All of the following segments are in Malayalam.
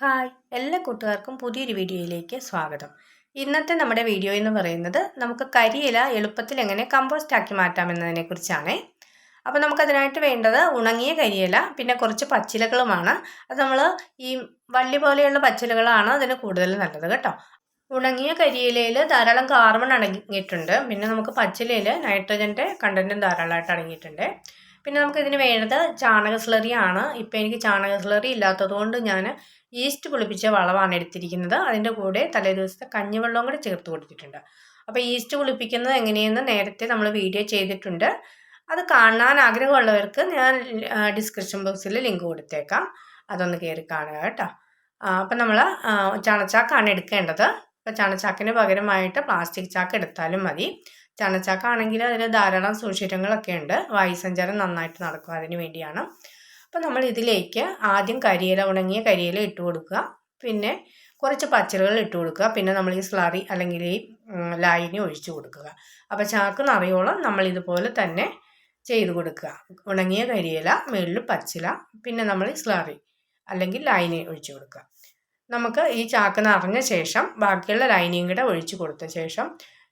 ഹായ് എല്ലാ കൂട്ടുകാർക്കും പുതിയൊരു വീഡിയോയിലേക്ക് സ്വാഗതം. ഇന്നത്തെ നമ്മുടെ വീഡിയോ എന്ന് പറയുന്നത് നമുക്ക് കരിയില എളുപ്പത്തിൽ എങ്ങനെ കമ്പോസ്റ്റ് ആക്കി മാറ്റാമെന്നതിനെ കുറിച്ചാണ്. അപ്പോൾ നമുക്കതിനായിട്ട് വേണ്ടത് ഉണങ്ങിയ കരിയില പിന്നെ കുറച്ച് പച്ചിലകളുമാണ്. അത് നമ്മൾ ഈ വള്ളി പോലെയുള്ള പച്ചിലകളാണ് അതിന് കൂടുതൽ നല്ലത് കേട്ടോ. ഉണങ്ങിയ കരിയിലയിൽ ധാരാളം കാർബൺ അടങ്ങിയിട്ടുണ്ട്. പിന്നെ നമുക്ക് പച്ചിലയിൽ നൈട്രജന്റെ കണ്ടന്റും ധാരാളമായിട്ട് അടങ്ങിയിട്ടുണ്ട്. പിന്നെ നമുക്ക് ഇതിന് വേണ്ടത് ചാണക ആണ് ഇപ്പോൾ എനിക്ക് ചാണക സ്ലറി ഇല്ലാത്തതുകൊണ്ട് ഞാൻ ഈസ്റ്റ് പുളിപ്പിച്ച വളമാണ് എടുത്തിരിക്കുന്നത്. അതിന്റെ കൂടെ തലേ ദിവസത്തെ കഞ്ഞിവെള്ളവും കൂടി ചേർത്ത് കൊടുത്തിട്ടുണ്ട്. അപ്പോൾ ഈസ്റ്റ് പുളിപ്പിക്കുന്നത് എങ്ങനെയെന്ന് നേരത്തെ നമ്മൾ വീഡിയോ ചെയ്തിട്ടുണ്ട്. അത് കാണാൻ ആഗ്രഹമുള്ളവർക്ക് ഞാൻ ഡിസ്ക്രിപ്ഷൻ ബോക്സിൽ ലിങ്ക് കൊടുത്തേക്കാം. അതൊന്ന് കയറി കാണുക കേട്ടോ. അപ്പം നമ്മൾ ചാണച്ചാക്കാണ് എടുക്കേണ്ടത്. അപ്പോൾ ചാണച്ചാക്കിന് പകരമായിട്ട് പ്ലാസ്റ്റിക് ചാക്ക് എടുത്താലും മതി. ചണച്ചാക്കാണെങ്കിൽ അതിന് ധാരാളം സുഷിരങ്ങളൊക്കെ ഉണ്ട്. വായുസഞ്ചാരം നന്നായിട്ട് നടക്കും അതിന് വേണ്ടിയാണ്. അപ്പം നമ്മൾ ഇതിലേക്ക് ആദ്യം കരിയില ഉണങ്ങിയ കരിയില ഇട്ട് കൊടുക്കുക. പിന്നെ കുറച്ച് പച്ചിലകൾ ഇട്ട് കൊടുക്കുക. പിന്നെ നമ്മൾ ഈ സ്ലറി അല്ലെങ്കിൽ ഈ ലായിനി ഒഴിച്ചു കൊടുക്കുക. അപ്പോൾ ചാക്ക് നിറയോളം നമ്മൾ ഇതുപോലെ തന്നെ ചെയ്ത് കൊടുക്കുക. ഉണങ്ങിയ കരിയില മുകളിൽ പച്ചില പിന്നെ നമ്മൾ ഈ സ്ലറി അല്ലെങ്കിൽ ലൈനി ഒഴിച്ചു കൊടുക്കുക. നമുക്ക് ഈ ചാക്ക് നിറഞ്ഞ ശേഷം ബാക്കിയുള്ള ലൈനിയും കൂടെ ഒഴിച്ചു കൊടുത്ത ശേഷം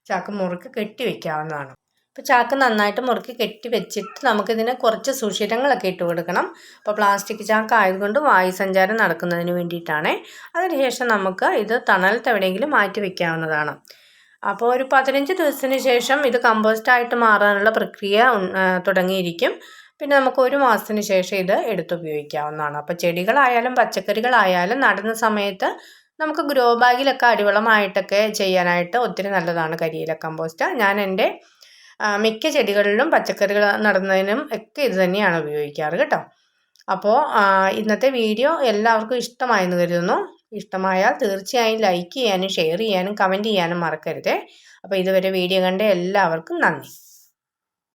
ചാക്ക് മുറുക്ക് കെട്ടി വെക്കാവുന്നതാണ്. അപ്പോൾ ചാക്ക് നന്നായിട്ട് മുറുക്കി കെട്ടി വെച്ചിട്ട് നമുക്കിതിനെ കുറച്ച് സുഷിരങ്ങളൊക്കെ ഇട്ട് കൊടുക്കണം. അപ്പോൾ പ്ലാസ്റ്റിക് ചാക്ക് ആയതുകൊണ്ട് വായുസഞ്ചാരം നടക്കുന്നതിന് വേണ്ടിയിട്ടാണ്. അതിനുശേഷം നമുക്ക് ഇത് തണലത്ത് എവിടെയെങ്കിലും മാറ്റി വെക്കാവുന്നതാണ്. അപ്പോൾ ഒരു പതിനഞ്ച് ദിവസത്തിന് ശേഷം ഇത് കമ്പോസ്റ്റായിട്ട് മാറാനുള്ള പ്രക്രിയ തുടങ്ങിയിരിക്കും. പിന്നെ നമുക്ക് ഒരു മാസത്തിന് ശേഷം ഇത് എടുത്തുപയോഗിക്കാവുന്നതാണ് അപ്പോൾ ചെടികളായാലും പച്ചക്കറികളായാലും നടുന്ന സമയത്ത് നമുക്ക് ഗ്രോ ബാഗിലൊക്കെ അടിവളമായിട്ടൊക്കെ ചെയ്യാനായിട്ട് ഒത്തിരി നല്ലതാണ് കരിയില കമ്പോസ്റ്റ് ഞാൻ എന്റെ മിക്ക ചെടികളിലും പച്ചക്കറികൾ നടുന്നതിനും ഒക്കെ ഇത് തന്നെയാണ് ഉപയോഗിക്കാറ് കേട്ടോ. അപ്പോൾ ഇന്നത്തെ വീഡിയോ എല്ലാവർക്കും ഇഷ്ടമായെന്ന് കരുതുന്നു. ഇഷ്ടമായാൽ തീർച്ചയായും ലൈക്ക് ചെയ്യാനും ഷെയർ ചെയ്യാനും കമന്റ് ചെയ്യാനും മറക്കരുത്. അപ്പോൾ ഇതുവരെ വീഡിയോ കണ്ട എല്ലാവർക്കും നന്ദി.